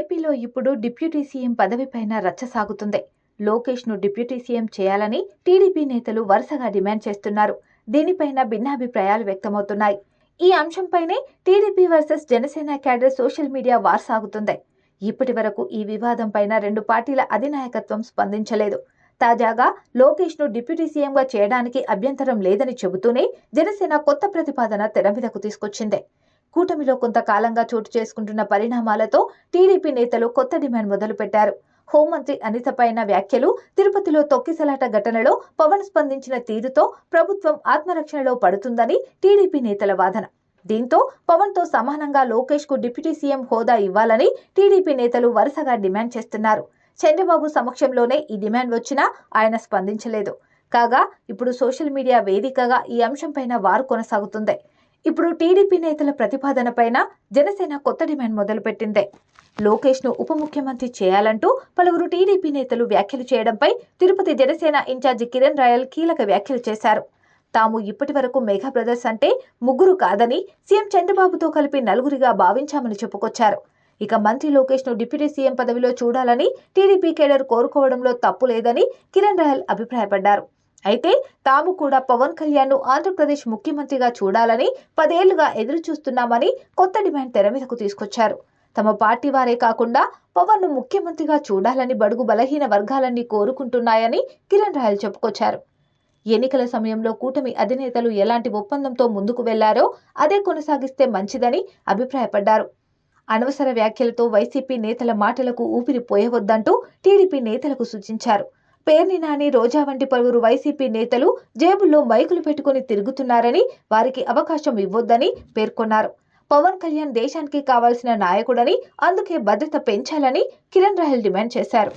ఏపీలో ఇప్పుడు deputy CM పదవిపైన రచ్చ సాగుతుంది. లోకేష్ను డిప్యూటీ సీఎం చేయాలని టీడీపీ నేతలు వరుసగా డిమాండ్ చేస్తున్నారు. దీనిపైన భిన్నాభిప్రాయాలు వ్యక్తమవుతున్నాయి. ఈ అంశంపైనే TDP versus Janasena cadre social media war సాగుతుంది. ఇప్పటి వరకు ఈ వివాదం పైన రెండు పార్టీల అధినాయకత్వం స్పందించలేదు. తాజాగా లోకేష్ను డిప్యూటీ సీఎంగా చేయడానికి అభ్యంతరం లేదని చెబుతూనే జనసేన కొత్త ప్రతిపాదన తెర మీదకు తీసుకొచ్చింది. కూటమిలో కొంతకాలంగా చోటు చేసుకుంటున్న పరిణామాలతో టీడీపీ నేతలు కొత్త డిమాండ్ మొదలుపెట్టారు. హోంమంత్రి అనిత పైన వ్యాఖ్యలు తిరుపతిలో తొక్కిసలాట ఘటనలో పవన్ స్పందించిన తీరుతో ప్రభుత్వం ఆత్మరక్షణలో పడుతుందని టీడీపీ నేతల వాదన. దీంతో పవన్తో సమానంగా లోకేష్కు డిప్యూటీ సీఎం హోదా ఇవ్వాలని టీడీపీ నేతలు వరుసగా డిమాండ్ చేస్తున్నారు. చంద్రబాబు సమక్షంలోనే ఈ డిమాండ్ వచ్చినా ఆయన స్పందించలేదు. కాగా ఇప్పుడు సోషల్ మీడియా వేదికగా ఈ అంశంపైన వారు కొనసాగుతుంది ఇప్పుడు టీడీపీ నేతల ప్రతిపాదనపైన జనసేన కొత్త డిమాండ్ మొదలుపెట్టింది. లోకేష్ను ఉప ముఖ్యమంత్రి చేయాలంటూ పలువురు టీడీపీ నేతలు వ్యాఖ్యలు చేయడంపై తిరుపతి జనసేన ఇన్ఛార్జి కిరణ్ రాయల్ కీలక వ్యాఖ్యలు చేశారు. తాము ఇప్పటి వరకు మెగా బ్రదర్స్ అంటే ముగ్గురు కాదని సీఎం చంద్రబాబుతో కలిపి నలుగురిగా భావించామని చెప్పుకొచ్చారు. ఇక మంత్రి లోకేష్ను డిప్యూటీ సీఎం పదవిలో చూడాలని టీడీపీ కేడర్ కోరుకోవడంలో తప్పు లేదని కిరణ్ రాయల్ అభిప్రాయపడ్డారు. అయితే తాము కూడా పవన్ కళ్యాణ్ను ఆంధ్రప్రదేశ్ ముఖ్యమంత్రిగా చూడాలని పదేళ్ళుగా ఎదురు చూస్తున్నామని కొత్త డిమాండ్ తెర మీదకు తీసుకొచ్చారు. తమ పార్టీ వారే కాకుండా పవన్ను ముఖ్యమంత్రిగా చూడాలని బడుగు బలహీన వర్గాలన్నీ కోరుకుంటున్నాయని కిరణ్ రాయల్ చెప్పుకొచ్చారు. ఎన్నికల సమయంలో కూటమి అధినేతలు ఎలాంటి ఒప్పందంతో ముందుకు వెళ్ళారో అదే కొనసాగిస్తే మంచిదని అభిప్రాయపడ్డారు. అనవసర వ్యాఖ్యలతో వైసీపీ నేతల మాటలకు ఊపిరి పోయవద్దంటూ టీడీపీ నేతలకు సూచించారు. పేర్ని నాని రోజా వంటి పలువురు వైసీపీ నేతలు జేబుల్లో మైకులు పెట్టుకుని తిరుగుతున్నారని వారికి అవకాశం ఇవ్వొద్దని పేర్కొన్నారు. పవన్ కళ్యాణ్ దేశానికి కావాల్సిన నాయకుడని అందుకే భద్రత పెంచాలని కిరణ్ రాయల్ డిమాండ్ చేశారు.